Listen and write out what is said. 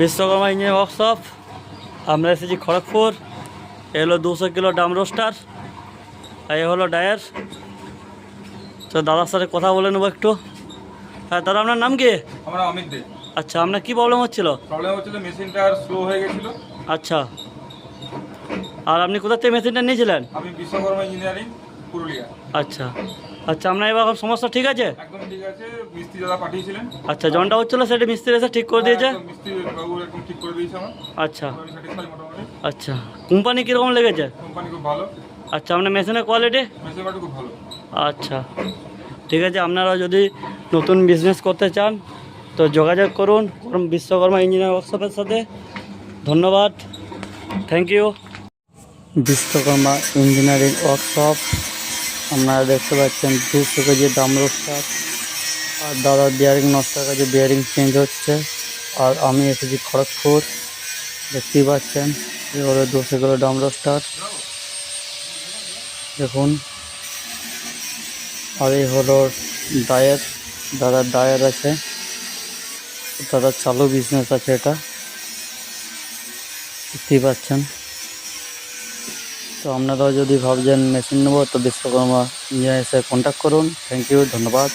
Vishwakarma engineer workshop আমরা এসেছি খড়গপুর এ হলো দুশো কিলো ডাম রোস্টার আর এ হলো ডায়ার। তো দাদার সাথে কথা বলে নেব একটু। হ্যাঁ দাদা আপনার নাম কি? আমরা অমিত দে। আচ্ছা আপনার কী প্রবলেম হচ্ছিল? প্রবলেম হচ্ছিল মেশিনটা স্লো হয়ে গেছিল। আচ্ছা। আর আপনি কোথা থেকে মেশিনটা নিয়েছিলেন? আমি বিশ্বকর্মা ইঞ্জিনিয়ারিং পুরুলিয়া। আচ্ছা। আচ্ছা আপনার এবার সমস্যা ঠিক আছে? একদম ঠিক আছে মিস্ত্রি দাদা পাঠিয়েছিলেন। আচ্ছা জনটা হচ্ছিল সেটা মিস্ত্রি এসে ঠিক করে দিয়েছে? হ্যাঁ, মিস্ত্রি বাবু একদম ঠিক করে দিয়েছে আমার। আচ্ছা। আচ্ছা কোম্পানি কীরকম লেগেছে? কোম্পানি খুব ভালো। আচ্ছা আপনার মেশিনের কোয়ালিটি মেশিনটা খুব ভালো। আচ্ছা ঠিক আছে আপনারা যদি নতুন বিজনেস করতে চান তো যোগাযোগ করুন করুন বিশ্বকর্মা ইঞ্জিনিয়ার ওয়ার্কশপের সাথে। ধন্যবাদ thank you Vishwakarma engineering workshop আপনারা দেখতে পাচ্ছেন দুশো কেজি দাম রোস্টার আর দাদা বিয়ারিং নষ্টের কাছে বিয়ারিং চেঞ্জ হচ্ছে। আর আমি এসেছি খড়গপুর। দেখতেই পাচ্ছেন হলো দুশো কিলো ডাম রোস্টার দেখুন। আর এই হলো ডায়ের দাদার ডায়ের আছে। দাদার চালু বিজনেস আছে এটা। দেখতেই পাচ্ছেন। তো আপনারাও যদি ভাবছেন মেশিন নেব, তো বিশ্বকর্মা ইঞ্জিনিয়ার এসে কন্ট্যাক্ট করুন। থ্যাংক ইউ ধন্যবাদ।